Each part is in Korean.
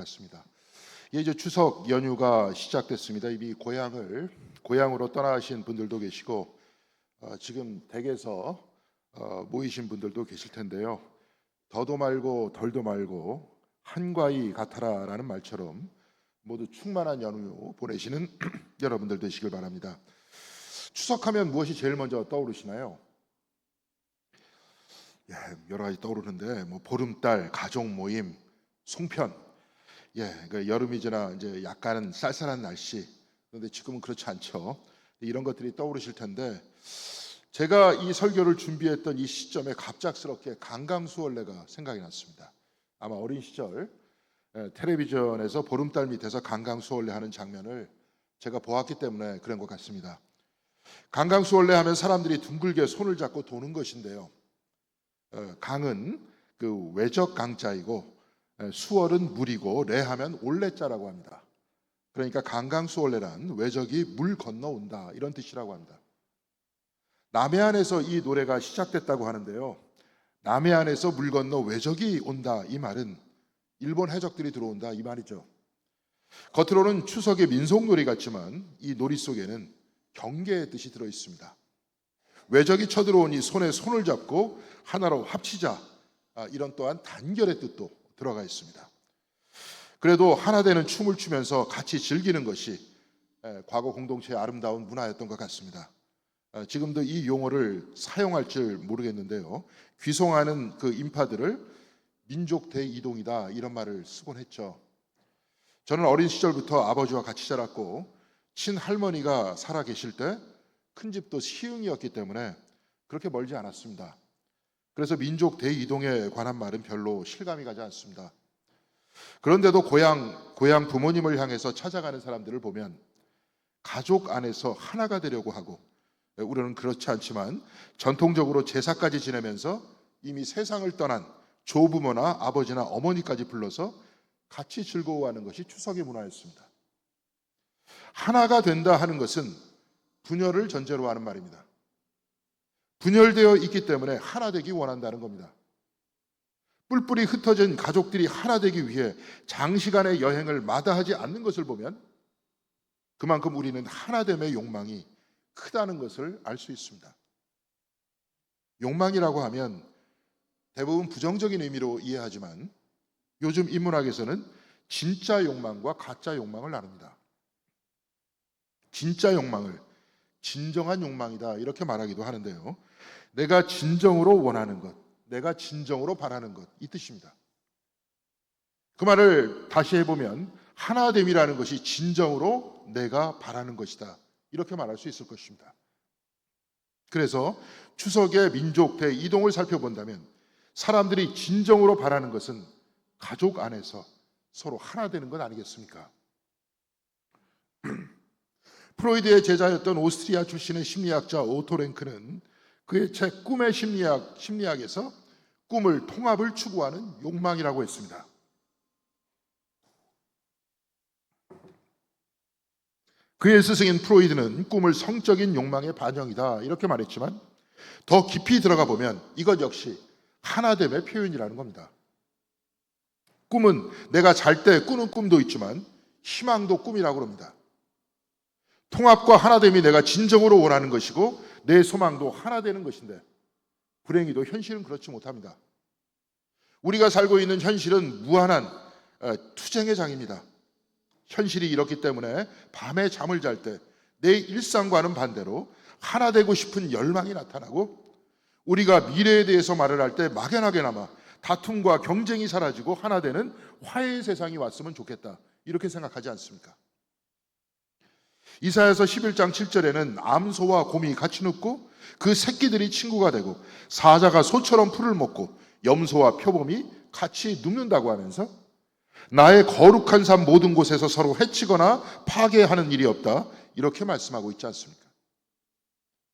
같습니다. 예, 이제 추석 연휴가 시작됐습니다. 이미 고향을 고향으로 떠나신 분들도 계시고 어, 지금 댁에서 어, 모이신 분들도 계실 텐데요. 더도 말고 덜도 말고 한과이 같아라라는 말처럼 모두 충만한 연휴 보내시는 여러분들 되시길 바랍니다. 추석하면 무엇이 제일 먼저 떠오르시나요? 예, 여러 가지 떠오르는데 뭐 보름달, 가족 모임, 송편, 예, 그 여름이 지나 이제 약간은 쌀쌀한 날씨. 그런데 지금은 그렇지 않죠. 이런 것들이 떠오르실 텐데 제가 이 설교를 준비했던 이 시점에 갑작스럽게 강강수월래가 생각이 났습니다. 아마 어린 시절 예, 텔레비전에서 보름달 밑에서 강강수월래 하는 장면을 제가 보았기 때문에 그런 것 같습니다. 강강수월래 하면 사람들이 둥글게 손을 잡고 도는 것인데요. 어, 강은 그 외적 강자이고 에, 수월은 물이고 레하면 올레자라고 합니다. 그러니까 강강수월래란 외적이 물 건너온다 이런 뜻이라고 합니다. 남해안에서 이 노래가 시작됐다고 하는데요. 남해안에서 물 건너 외적이 온다 이 말은 일본 해적들이 들어온다 이 말이죠. 겉으로는 추석의 민속놀이 같지만 이 놀이 속에는 경계의 뜻이 들어 있습니다. 외적이 쳐들어오니 손에 손을 잡고 하나로 합치자 아, 이런 또한 단결의 뜻도 들어가 있습니다. 그래도 하나 되는 춤을 추면서 같이 즐기는 것이 에, 과거 공동체의 아름다운 문화였던 것 같습니다. 어, 지금도 이 용어를 사용할 줄 모르겠는데요. 귀송하는 그 인파들을 민족 대이동이다 이런 말을 쓰곤 했죠. 저는 어린 시절부터 아버지와 같이 자랐고 친할머니가 살아 계실 때 큰 집도 시흥이었기 때문에 그렇게 멀지 않았습니다. 그래서 민족 대이동에 관한 말은 별로 실감이 가지 않습니다. 그런데도 고향 고향 부모님을 향해서 찾아가는 사람들을 보면 가족 안에서 하나가 되려고 하고 우리는 그렇지 않지만 전통적으로 제사까지 지내면서 이미 세상을 떠난 조부모나 아버지나 어머니까지 불러서 같이 즐거워하는 것이 추석의 문화였습니다. 하나가 된다 하는 것은 분열을 전제로 하는 말입니다. 분열되어 있기 때문에 하나 되기 원한다는 겁니다. 뿔뿔이 흩어진 가족들이 하나 되기 위해 장시간의 여행을 마다하지 않는 것을 보면 그만큼 우리는 하나됨의 욕망이 크다는 것을 알 수 있습니다. 욕망이라고 하면 대부분 부정적인 의미로 이해하지만 요즘 인문학에서는 진짜 욕망과 가짜 욕망을 나눕니다. 진짜 욕망을 진정한 욕망이다 이렇게 말하기도 하는데요. 내가 진정으로 원하는 것, 내가 진정으로 바라는 것 이 뜻입니다. 그 말을 다시 해보면 하나됨이라는 것이 진정으로 내가 바라는 것이다 이렇게 말할 수 있을 것입니다. 그래서 추석의 민족 대 이동을 살펴본다면 사람들이 진정으로 바라는 것은 가족 안에서 서로 하나 되는 것 아니겠습니까? 프로이드의 제자였던 오스트리아 출신의 심리학자 오토 랭크는 그의 책 꿈의 심리학 심리학에서 꿈을 통합을 추구하는 욕망이라고 했습니다. 그의 스승인 프로이드는 꿈을 성적인 욕망의 반영이다 이렇게 말했지만 더 깊이 들어가 보면 이것 역시 하나됨의 표현이라는 겁니다. 꿈은 내가 잘 때 꾸는 꿈도 있지만 희망도 꿈이라고 합니다. 통합과 하나됨이 내가 진정으로 원하는 것이고 내 소망도 하나 되는 것인데 불행히도 현실은 그렇지 못합니다. 우리가 살고 있는 현실은 무한한 어, 투쟁의 장입니다. 현실이 이렇기 때문에 밤에 잠을 잘 때 내 일상과는 반대로 하나 되고 싶은 열망이 나타나고 우리가 미래에 대해서 말을 할 때 막연하게나마 다툼과 경쟁이 사라지고 하나 되는 화해의 세상이 왔으면 좋겠다. 이렇게 생각하지 않습니까? 이사야서 11장 7절에는 암소와 곰이 같이 눕고 그 새끼들이 친구가 되고 사자가 소처럼 풀을 먹고 염소와 표범이 같이 눕는다고 하면서 나의 거룩한 삶 모든 곳에서 서로 해치거나 파괴하는 일이 없다. 이렇게 말씀하고 있지 않습니까?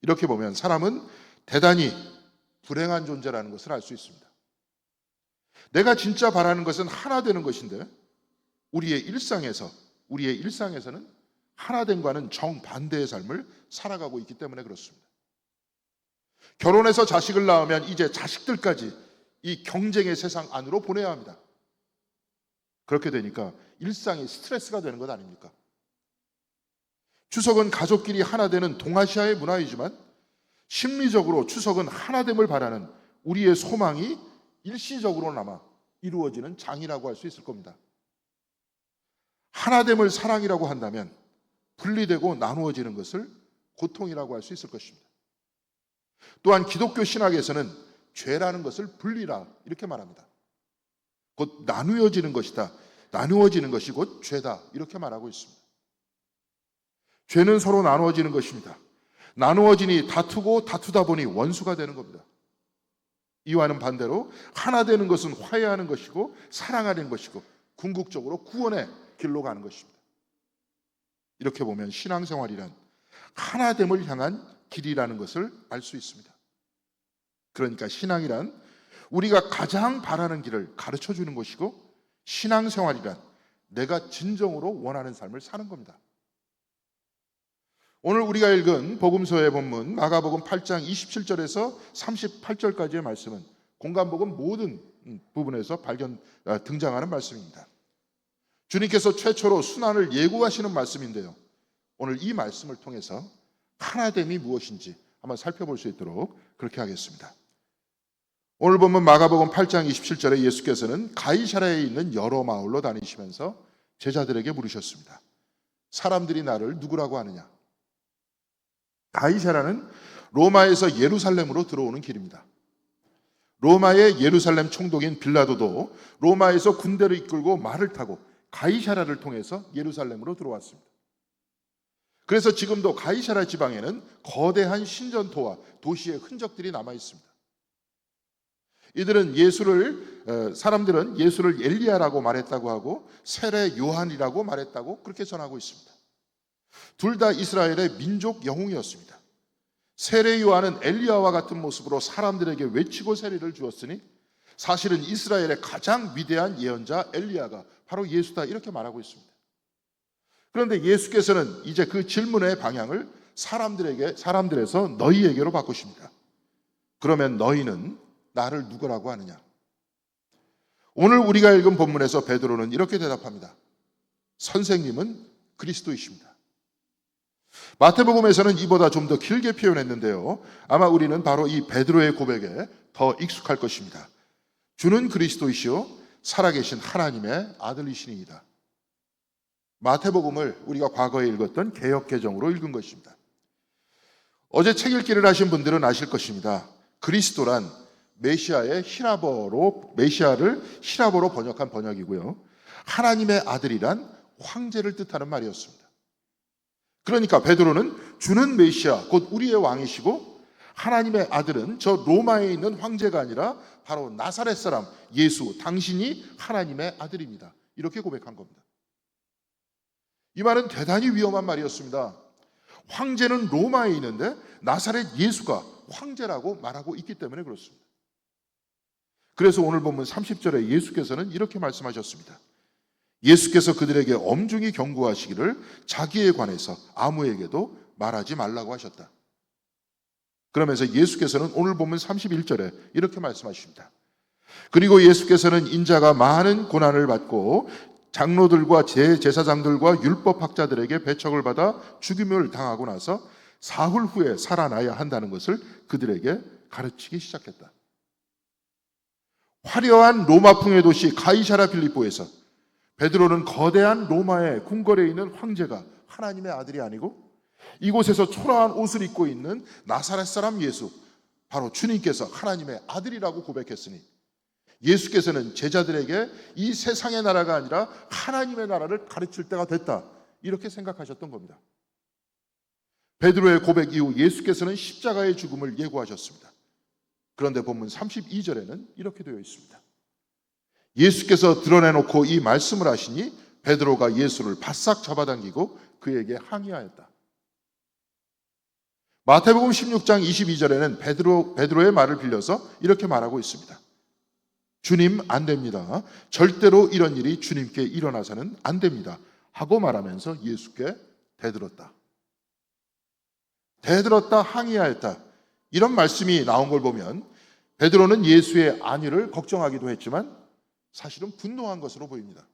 이렇게 보면 사람은 대단히 불행한 존재라는 것을 알 수 있습니다. 내가 진짜 바라는 것은 하나 되는 것인데 우리의 일상에서 우리의 일상에서는 하나됨과는 정반대의 삶을 살아가고 있기 때문에 그렇습니다. 결혼해서 자식을 낳으면 이제 자식들까지 이 경쟁의 세상 안으로 보내야 합니다. 그렇게 되니까 일상이 스트레스가 되는 것 아닙니까? 추석은 가족끼리 하나 되는 동아시아의 문화이지만 심리적으로 추석은 하나됨을 바라는 우리의 소망이 일시적으로나마 이루어지는 장이라고 할 수 있을 겁니다. 하나됨을 사랑이라고 한다면 분리되고 나누어지는 것을 고통이라고 할 수 있을 것입니다. 또한 기독교 신학에서는 죄라는 것을 분리라 이렇게 말합니다. 곧 나누어지는 것이다. 나누어지는 것이 곧 죄다. 이렇게 말하고 있습니다. 죄는 서로 나누어지는 것입니다. 나누어지니 다투고 다투다 보니 원수가 되는 겁니다. 이와는 반대로 하나 되는 것은 화해하는 것이고 사랑하는 것이고 궁극적으로 구원의 길로 가는 것입니다. 이렇게 보면 신앙생활이란 하나됨을 향한 길이라는 것을 알 수 있습니다. 그러니까 신앙이란 우리가 가장 바라는 길을 가르쳐 주는 것이고 신앙생활이란 내가 진정으로 원하는 삶을 사는 겁니다. 오늘 우리가 읽은 복음서의 본문 마가복음 8장 27절에서 38절까지의 말씀은 공간복음 모든 부분에서 발견 아, 등장하는 말씀입니다. 주님께서 최초로 순환을 예고하시는 말씀인데요. 오늘 이 말씀을 통해서 하나됨이 무엇인지 한번 살펴볼 수 있도록 그렇게 하겠습니다. 오늘 보면 마가복음 8장 27절에 예수께서는 가이사라에 있는 여러 마을로 다니시면서 제자들에게 물으셨습니다. 사람들이 나를 누구라고 하느냐? 가이사라는 로마에서 예루살렘으로 들어오는 길입니다. 로마의 예루살렘 총독인 빌라도도 로마에서 군대를 이끌고 말을 타고 가이사라를 통해서 예루살렘으로 들어왔습니다. 그래서 지금도 가이사라 지방에는 거대한 신전토와 도시의 흔적들이 남아 있습니다. 이들은 예수를 어, 사람들은 예수를 엘리야라고 말했다고 하고 세례 요한이라고 말했다고 그렇게 전하고 있습니다. 둘 다 이스라엘의 민족 영웅이었습니다. 세례 요한은 엘리야와 같은 모습으로 사람들에게 외치고 세례를 주었으니 사실은 이스라엘의 가장 위대한 예언자 엘리야가 바로 예수다 이렇게 말하고 있습니다. 그런데 예수께서는 이제 그 질문의 방향을 사람들에게 사람들에서 너희에게로 바꾸십니다. 그러면 너희는 나를 누구라고 하느냐? 오늘 우리가 읽은 본문에서 베드로는 이렇게 대답합니다. 선생님은 그리스도이십니다. 마태복음에서는 이보다 좀 더 길게 표현했는데요. 아마 우리는 바로 이 베드로의 고백에 더 익숙할 것입니다. 주는 그리스도이시요 살아계신 하나님의 아들이시니이다. 마태복음을 우리가 과거에 읽었던 개역 개정으로 읽은 것입니다. 어제 책 읽기를 하신 분들은 아실 것입니다. 그리스도란 메시아의 히라버로 메시아를 히라버로 번역한 번역이고요. 하나님의 아들이란 황제를 뜻하는 말이었습니다. 그러니까 베드로는 주는 메시아 곧 우리의 왕이시고 하나님의 아들은 저 로마에 있는 황제가 아니라 바로 나사렛 사람 예수 당신이 하나님의 아들입니다. 이렇게 고백한 겁니다. 이 말은 대단히 위험한 말이었습니다. 황제는 로마에 있는데 나사렛 예수가 황제라고 말하고 있기 때문에 그렇습니다. 그래서 오늘 보면 30절에 예수께서는 이렇게 말씀하셨습니다. 예수께서 그들에게 엄중히 경고하시기를 자기에 관해서 아무에게도 말하지 말라고 하셨다. 그러면서 예수께서는 오늘 보면 31절에 이렇게 말씀하십니다. 그리고 예수께서는 인자가 많은 고난을 받고 장로들과 제사장들과 율법학자들에게 배척을 받아 죽임을 당하고 나서 사흘 후에 살아나야 한다는 것을 그들에게 가르치기 시작했다. 화려한 로마풍의 도시 가이사라 빌립보에서 베드로는 거대한 로마의 궁궐에 있는 황제가 하나님의 아들이 아니고 이곳에서 초라한 옷을 입고 있는 나사렛 사람 예수 바로 주님께서 하나님의 아들이라고 고백했으니 예수께서는 제자들에게 이 세상의 나라가 아니라 하나님의 나라를 가르칠 때가 됐다 이렇게 생각하셨던 겁니다. 베드로의 고백 이후 예수께서는 십자가의 죽음을 예고하셨습니다. 그런데 본문 32절에는 이렇게 되어 있습니다. 예수께서 드러내놓고 이 말씀을 하시니 베드로가 예수를 바싹 잡아당기고 그에게 항의하였다. 마태복음 16장 22절에는 베드로 베드로의 말을 빌려서 이렇게 말하고 있습니다. 주님 안 됩니다. 절대로 이런 일이 주님께 일어나서는 안 됩니다. 하고 말하면서 예수께 대들었다. 대들었다 항의하였다. 이런 말씀이 나온 걸 보면 베드로는 예수의 안위를 걱정하기도 했지만 사실은 분노한 것으로 보입니다.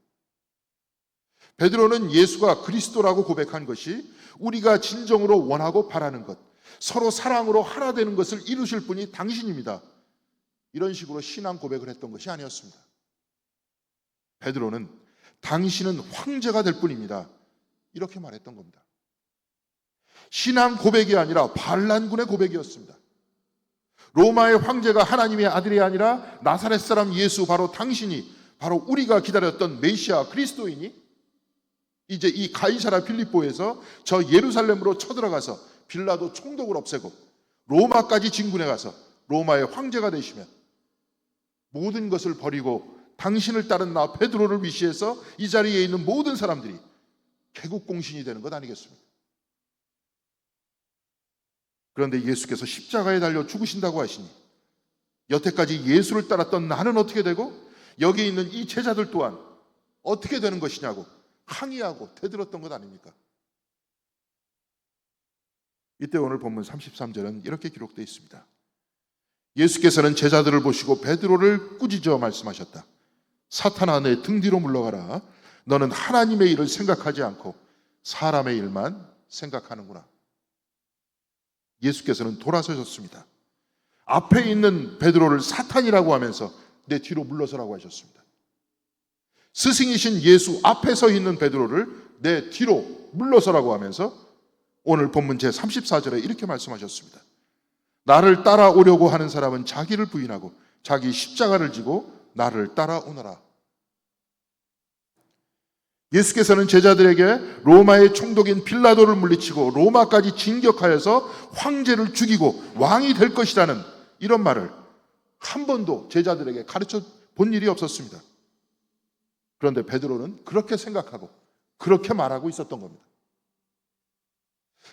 베드로는 예수가 그리스도라고 고백한 것이 우리가 진정으로 원하고 바라는 것, 서로 사랑으로 하나 되는 것을 이루실 분이 당신입니다. 이런 식으로 신앙 고백을 했던 것이 아니었습니다. 베드로는 당신은 황제가 될 뿐입니다. 이렇게 말했던 겁니다. 신앙 고백이 아니라 반란군의 고백이었습니다. 로마의 황제가 하나님의 아들이 아니라 나사렛 사람 예수 바로 당신이 바로 우리가 기다렸던 메시아 그리스도이니 이제 이 가이사라 필리포에서 저 예루살렘으로 쳐들어가서 빌라도 총독을 없애고 로마까지 진군해 가서 로마의 황제가 되시면 모든 것을 버리고 당신을 따른 나 베드로를 위시해서 이 자리에 있는 모든 사람들이 개국 공신이 되는 것 아니겠습니까? 그런데 예수께서 십자가에 달려 죽으신다고 하시니 여태까지 예수를 따랐던 나는 어떻게 되고 여기 있는 이 제자들 또한 어떻게 되는 것이냐고 항의하고 대들었던 것 아닙니까? 이때 오늘 본문 33절은 이렇게 기록되어 있습니다. 예수께서는 제자들을 보시고 베드로를 꾸짖어 말씀하셨다. 사탄아 내 등 뒤로 물러가라. 너는 하나님의 일을 생각하지 않고 사람의 일만 생각하는구나. 예수께서는 돌아서셨습니다. 앞에 있는 베드로를 사탄이라고 하면서 내 뒤로 물러서라고 하셨습니다. 스승이신 예수 앞에 서 있는 베드로를 내 뒤로 물러서라고 하면서 오늘 본문 제 34절에 이렇게 말씀하셨습니다. 나를 따라오려고 하는 사람은 자기를 부인하고 자기 십자가를 지고 나를 따라오너라. 예수께서는 제자들에게 로마의 총독인 빌라도를 물리치고 로마까지 진격하여서 황제를 죽이고 왕이 될 것이라는 이런 말을 한 번도 제자들에게 가르쳐 본 일이 없었습니다. 그런데 베드로는 그렇게 생각하고 그렇게 말하고 있었던 겁니다.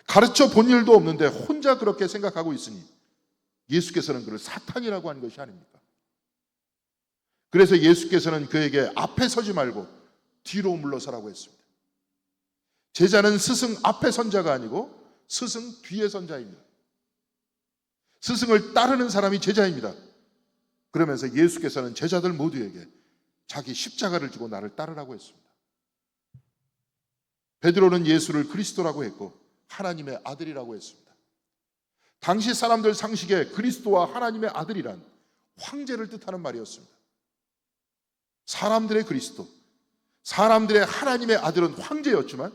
가르쳐 본 일도 없는데 혼자 그렇게 생각하고 있으니 예수께서는 그를 사탄이라고 한 것이 아닙니까? 그래서 예수께서는 그에게 앞에 서지 말고 뒤로 물러서라고 했습니다. 제자는 스승 앞에 선 자가 아니고 스승 뒤에 선 자입니다. 스승을 따르는 사람이 제자입니다. 그러면서 예수께서는 제자들 모두에게 자기 십자가를 지고 나를 따르라고 했습니다. 베드로는 예수를 그리스도라고 했고 하나님의 아들이라고 했습니다. 당시 사람들 상식에 그리스도와 하나님의 아들이란 황제를 뜻하는 말이었습니다. 사람들의 그리스도, 사람들의 하나님의 아들은 황제였지만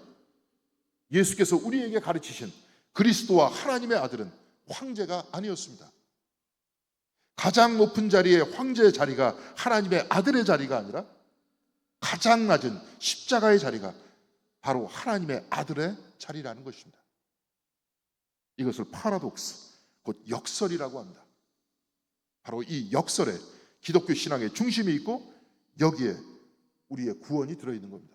예수께서 우리에게 가르치신 그리스도와 하나님의 아들은 황제가 아니었습니다. 가장 높은 자리의 황제의 자리가 하나님의 아들의 자리가 아니라 가장 낮은 십자가의 자리가 바로 하나님의 아들의 자리라는 것입니다. 이것을 파라독스, 곧 역설이라고 합니다. 바로 이 역설에 기독교 신앙의 중심이 있고 여기에 우리의 구원이 들어있는 겁니다.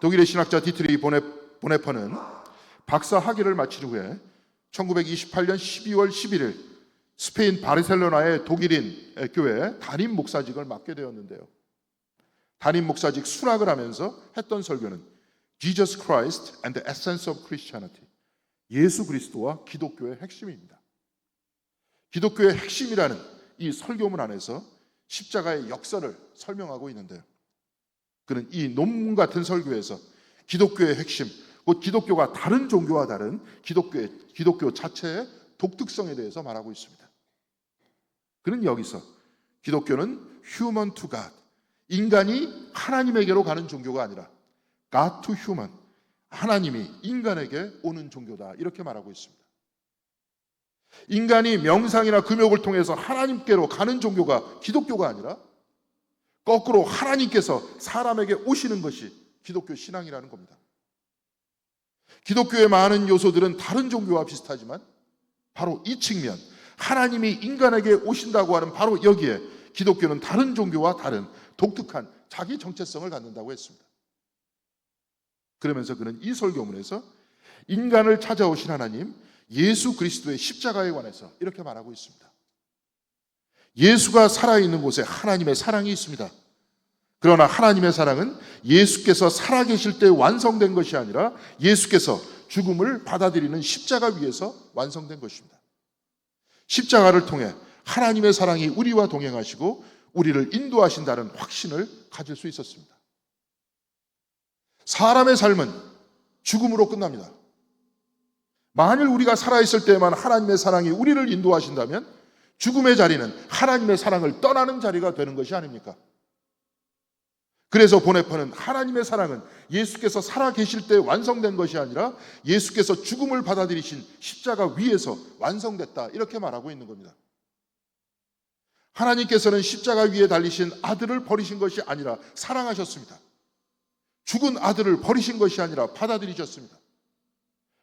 독일의 신학자 디트리 보네, 보네퍼는 박사 학위를 마친 후에 1928년 12월 11일 스페인 바르셀로나의 독일인 교회 담임 목사직을 맡게 되었는데요. 담임 목사직 수락을 하면서 했던 설교는 Jesus Christ and the Essence of Christianity. 예수 그리스도와 기독교의 핵심입니다. 기독교의 핵심이라는 이 설교문 안에서 십자가의 역설을 설명하고 있는데요. 그는 이 논문 같은 설교에서 기독교의 핵심, 곧 기독교가 다른 종교와 다른 기독교의 기독교 자체의 독특성에 대해서 말하고 있습니다. 그는 여기서 기독교는 human to God, 인간이 하나님에게로 가는 종교가 아니라 God to human, 하나님이 인간에게 오는 종교다 이렇게 말하고 있습니다. 인간이 명상이나 금욕을 통해서 하나님께로 가는 종교가 기독교가 아니라 거꾸로 하나님께서 사람에게 오시는 것이 기독교 신앙이라는 겁니다. 기독교의 많은 요소들은 다른 종교와 비슷하지만 바로 이 측면, 하나님이 인간에게 오신다고 하는 바로 여기에 기독교는 다른 종교와 다른 독특한 자기 정체성을 갖는다고 했습니다. 그러면서 그는 이 설교문에서 인간을 찾아오신 하나님, 예수 그리스도의 십자가에 관해서 이렇게 말하고 있습니다. 예수가 살아있는 곳에 하나님의 사랑이 있습니다. 그러나 하나님의 사랑은 예수께서 살아계실 때 완성된 것이 아니라 예수께서 죽음을 받아들이는 십자가 위에서 완성된 것입니다. 십자가를 통해 하나님의 사랑이 우리와 동행하시고 우리를 인도하신다는 확신을 가질 수 있었습니다. 사람의 삶은 죽음으로 끝납니다. 만일 우리가 살아있을 때만 하나님의 사랑이 우리를 인도하신다면 죽음의 자리는 하나님의 사랑을 떠나는 자리가 되는 것이 아닙니까? 그래서 보네퍼는 하나님의 사랑은 예수께서 살아 계실 때 완성된 것이 아니라 예수께서 죽음을 받아들이신 십자가 위에서 완성됐다. 이렇게 말하고 있는 겁니다. 하나님께서는 십자가 위에 달리신 아들을 버리신 것이 아니라 사랑하셨습니다. 죽은 아들을 버리신 것이 아니라 받아들이셨습니다.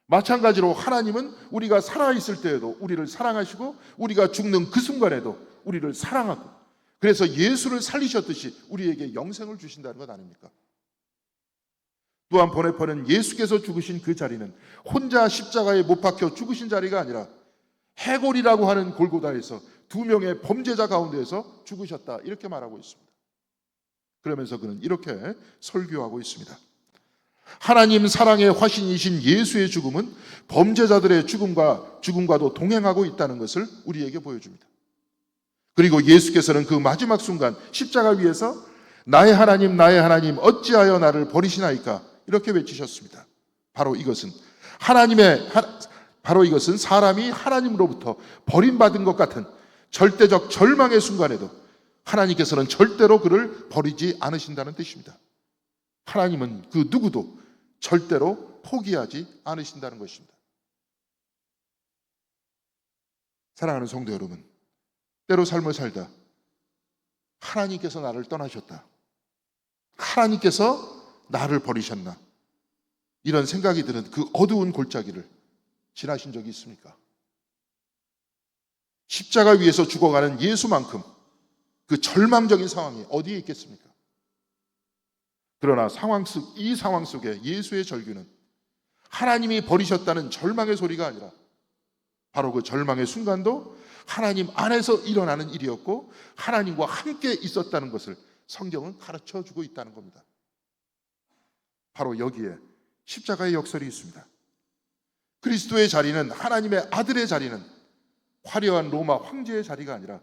마찬가지로 하나님은 우리가 살아있을 때에도 우리를 사랑하시고 우리가 죽는 그 순간에도 우리를 사랑하고 그래서 예수를 살리셨듯이 우리에게 영생을 주신다는 것 아닙니까? 또한 보네퍼는 예수께서 죽으신 그 자리는 혼자 십자가에 못 박혀 죽으신 자리가 아니라 해골이라고 하는 골고다에서 두 명의 범죄자 가운데에서 죽으셨다 이렇게 말하고 있습니다. 그러면서 그는 이렇게 설교하고 있습니다. 하나님 사랑의 화신이신 예수의 죽음은 범죄자들의 죽음과 죽음과도 동행하고 있다는 것을 우리에게 보여줍니다. 그리고 예수께서는 그 마지막 순간 십자가 위에서 나의 하나님 나의 하나님 어찌하여 나를 버리시나이까 이렇게 외치셨습니다. 바로 이것은 하나님의 바로 이것은 사람이 하나님으로부터 버림받은 것 같은 절대적 절망의 순간에도 하나님께서는 절대로 그를 버리지 않으신다는 뜻입니다. 하나님은 그 누구도 절대로 포기하지 않으신다는 것입니다. 사랑하는 성도 여러분, 때로 삶을 살다 하나님께서 나를 떠나셨다. 하나님께서 나를 버리셨나? 이런 생각이 드는 그 어두운 골짜기를 지나신 적이 있습니까? 십자가 위에서 죽어가는 예수만큼 그 절망적인 상황이 어디에 있겠습니까? 그러나 상황 속, 이 상황 속에 예수의 절규는 하나님이 버리셨다는 절망의 소리가 아니라 바로 그 절망의 순간도 하나님 안에서 일어나는 일이었고 하나님과 함께 있었다는 것을 성경은 가르쳐 주고 있다는 겁니다. 바로 여기에 십자가의 역설이 있습니다. 그리스도의 자리는 하나님의 아들의 자리는 화려한 로마 황제의 자리가 아니라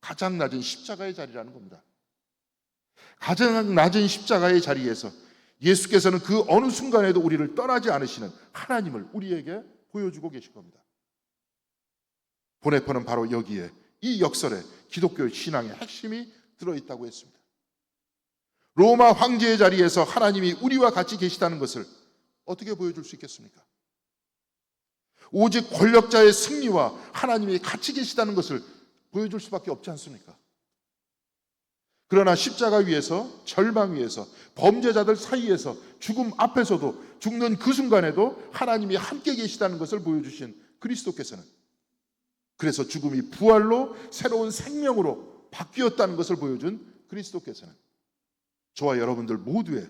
가장 낮은 십자가의 자리라는 겁니다. 가장 낮은 십자가의 자리에서 예수께서는 그 어느 순간에도 우리를 떠나지 않으시는 하나님을 우리에게 보여주고 계신 겁니다. 보네퍼는 바로 여기에 이 역설에 기독교 신앙의 핵심이 들어있다고 했습니다. 로마 황제의 자리에서 하나님이 우리와 같이 계시다는 것을 어떻게 보여줄 수 있겠습니까? 오직 권력자의 승리와 하나님이 같이 계시다는 것을 보여줄 수밖에 없지 않습니까? 그러나 십자가 위에서 절망 위에서 범죄자들 사이에서 죽음 앞에서도 죽는 그 순간에도 하나님이 함께 계시다는 것을 보여주신 그리스도께서는 그래서 죽음이 부활로 새로운 생명으로 바뀌었다는 것을 보여준 그리스도께서는 저와 여러분들 모두의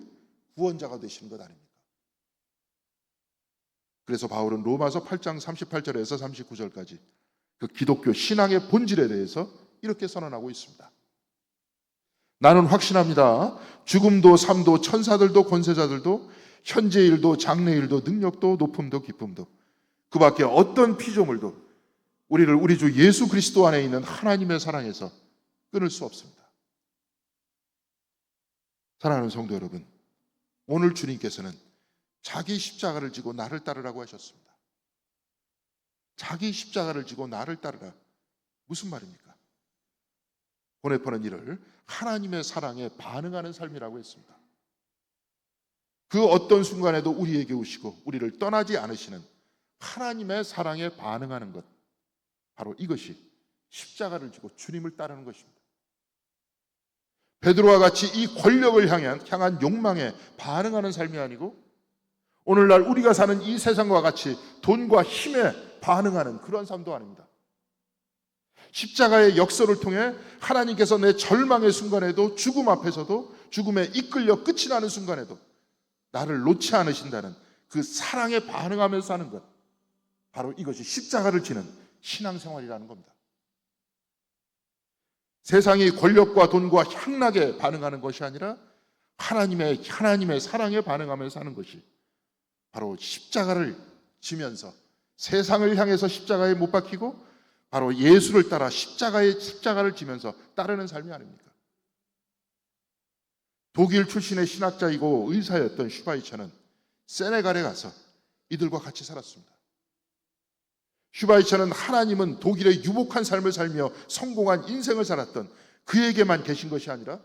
구원자가 되시는 것 아닙니까? 그래서 바울은 로마서 8장 38절에서 39절까지 그 기독교 신앙의 본질에 대해서 이렇게 선언하고 있습니다. 나는 확신합니다. 죽음도 삶도 천사들도 권세자들도 현재 일도 장래 일도 능력도 높음도 기쁨도 그 밖에 어떤 피조물도 우리를 우리 주 예수 그리스도 안에 있는 하나님의 사랑에서 끊을 수 없습니다. 사랑하는 성도 여러분, 오늘 주님께서는 자기 십자가를 지고 나를 따르라고 하셨습니다. 자기 십자가를 지고 나를 따르라. 무슨 말입니까? 보네퍼는 이를 하나님의 사랑에 반응하는 삶이라고 했습니다. 그 어떤 순간에도 우리에게 오시고 우리를 떠나지 않으시는 하나님의 사랑에 반응하는 것. 바로 이것이 십자가를 지고 주님을 따르는 것입니다. 베드로와 같이 이 권력을 향한 향한 욕망에 반응하는 삶이 아니고 오늘날 우리가 사는 이 세상과 같이 돈과 힘에 반응하는 그런 삶도 아닙니다. 십자가의 역설을 통해 하나님께서 내 절망의 순간에도 죽음 앞에서도 죽음에 이끌려 끝이 나는 순간에도 나를 놓지 않으신다는 그 사랑에 반응하면서 사는 것. 바로 이것이 십자가를 지는 신앙생활이라는 겁니다. 세상의 권력과 돈과 향락에 반응하는 것이 아니라 하나님의 하나님의 사랑에 반응하면서 사는 것이 바로 십자가를 지면서 세상을 향해서 십자가에 못 박히고 바로 예수를 따라 십자가의 십자가를 지면서 따르는 삶이 아닙니까? 독일 출신의 신학자이고 의사였던 슈바이처는 세네갈에 가서 이들과 같이 살았습니다. 슈바이처는 하나님은 독일의 유복한 삶을 살며 성공한 인생을 살았던 그에게만 계신 것이 아니라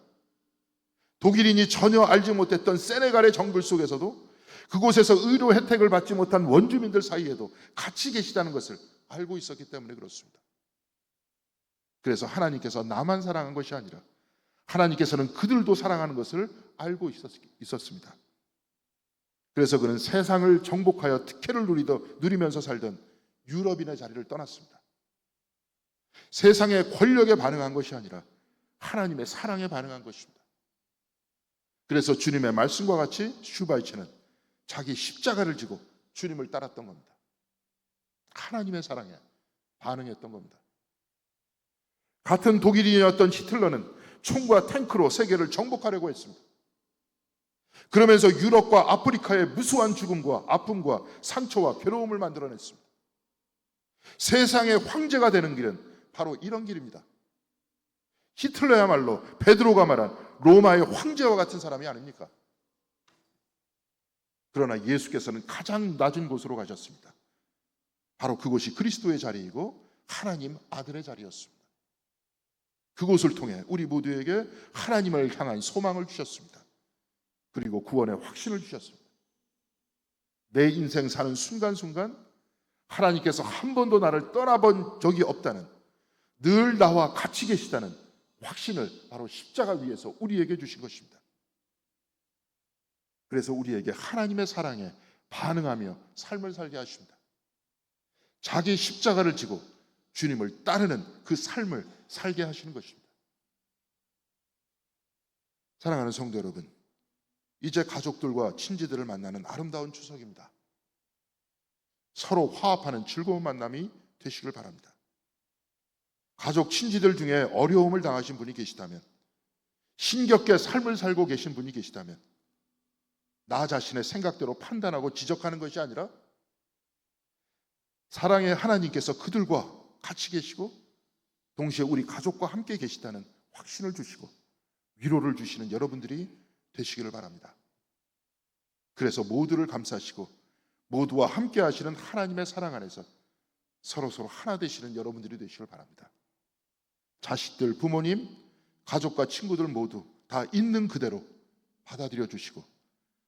독일인이 전혀 알지 못했던 세네갈의 정글 속에서도 그곳에서 의료 혜택을 받지 못한 원주민들 사이에도 같이 계시다는 것을 알고 있었기 때문에 그렇습니다. 그래서 하나님께서 나만 사랑한 것이 아니라 하나님께서는 그들도 사랑하는 것을 알고 있었, 습니다 그래서 그는 세상을 정복하여 특혜를 누리더, 누리면서 살던 유럽인의 자리를 떠났습니다. 세상의 권력에 반응한 것이 아니라 하나님의 사랑에 반응한 것입니다. 그래서 주님의 말씀과 같이 슈바이처는 자기 십자가를 지고 주님을 따랐던 겁니다. 하나님의 사랑에 반응했던 겁니다. 같은 독일인이었던 히틀러는 총과 탱크로 세계를 정복하려고 했습니다. 그러면서 유럽과 아프리카의 무수한 죽음과 아픔과 상처와 괴로움을 만들어냈습니다. 세상의 황제가 되는 길은 바로 이런 길입니다. 히틀러야말로 베드로가 말한 로마의 황제와 같은 사람이 아닙니까? 그러나 예수께서는 가장 낮은 곳으로 가셨습니다. 바로 그곳이 그리스도의 자리이고 하나님 아들의 자리였습니다. 그곳을 통해 우리 모두에게 하나님을 향한 소망을 주셨습니다. 그리고 구원의 확신을 주셨습니다. 내 인생 사는 순간순간 하나님께서 한 번도 나를 떠나본 적이 없다는 늘 나와 같이 계시다는 확신을 바로 십자가 위에서 우리에게 주신 것입니다. 그래서 우리에게 하나님의 사랑에 반응하며 삶을 살게 하십니다. 자기 십자가를 지고 주님을 따르는 그 삶을 살게 하시는 것입니다. 사랑하는 성도 여러분, 이제 가족들과 친지들을 만나는 아름다운 추석입니다. 서로 화합하는 즐거운 만남이 되시길 바랍니다. 가족, 친지들 중에 어려움을 당하신 분이 계시다면, 신겹게 삶을 살고 계신 분이 계시다면, 나 자신의 생각대로 판단하고 지적하는 것이 아니라, 사랑의 하나님께서 그들과 같이 계시고, 동시에 우리 가족과 함께 계시다는 확신을 주시고, 위로를 주시는 여러분들이 되시기를 바랍니다. 그래서 모두를 감싸시고, 모두와 함께 하시는 하나님의 사랑 안에서 서로 서로 하나 되시는 여러분들이 되시길 바랍니다. 자식들, 부모님, 가족과 친구들 모두 다 있는 그대로 받아들여 주시고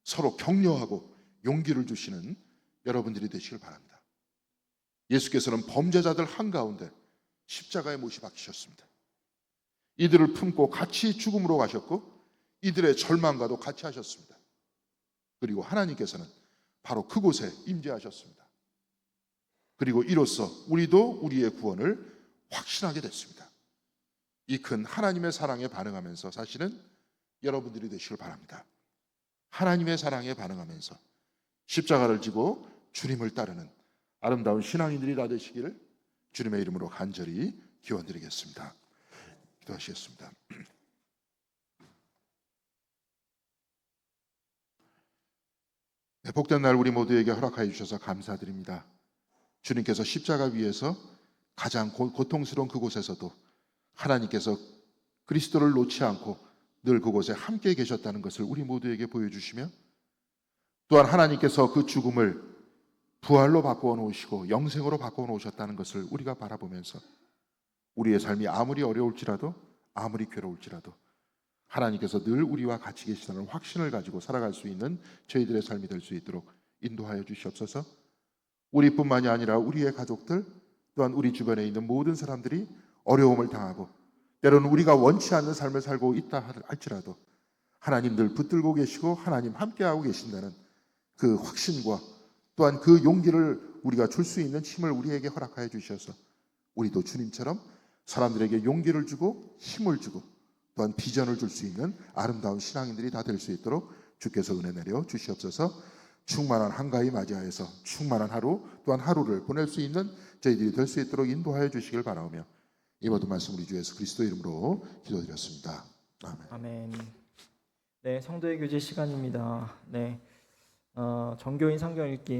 서로 격려하고 용기를 주시는 여러분들이 되시길 바랍니다. 예수께서는 범죄자들 한가운데 십자가에 못이 박히셨습니다. 이들을 품고 같이 죽음으로 가셨고 이들의 절망과도 같이 하셨습니다. 그리고 하나님께서는 바로 그곳에 임재하셨습니다. 그리고 이로써 우리도 우리의 구원을 확신하게 됐습니다. 이 큰 하나님의 사랑에 반응하면서 사실은 여러분들이 되시길 바랍니다. 하나님의 사랑에 반응하면서 십자가를 지고 주님을 따르는 아름다운 신앙인들이 다 되시기를 주님의 이름으로 간절히 기원드리겠습니다. 기도하시겠습니다. 네, 복된 날 우리 모두에게 허락하여 주셔서 감사드립니다. 주님께서 십자가 위에서 가장 고, 고통스러운 그곳에서도 하나님께서 그리스도를 놓지 않고 늘 그곳에 함께 계셨다는 것을 우리 모두에게 보여주시며 또한 하나님께서 그 죽음을 부활로 바꾸어 놓으시고 영생으로 바꾸어 놓으셨다는 것을 우리가 바라보면서 우리의 삶이 아무리 어려울지라도 아무리 괴로울지라도 하나님께서 늘 우리와 같이 계시다는 확신을 가지고 살아갈 수 있는 저희들의 삶이 될 수 있도록 인도하여 주시옵소서. 우리뿐만이 아니라 우리의 가족들 또한 우리 주변에 있는 모든 사람들이 어려움을 당하고 때로는 우리가 원치 않는 삶을 살고 있다 할지라도 하나님들 붙들고 계시고 하나님 함께하고 계신다는 그 확신과 또한 그 용기를 우리가 줄 수 있는 힘을 우리에게 허락하여 주셔서 우리도 주님처럼 사람들에게 용기를 주고 힘을 주고 또한 비전을 줄 수 있는 아름다운 신앙인들이 다 될 수 있도록 주께서 은혜 내려 주시옵소서. 충만한 한가위 맞이하여서 충만한 하루 또한 하루를 보낼 수 있는 저희들이 될 수 있도록 인도하여 주시길 바라오며 이 모든 말씀 우리 주 예수 그리스도 이름으로 기도드렸습니다. 아멘. 아멘. 네, 성도의 교제 시간입니다. 네, 어, 정교인 성경 읽기.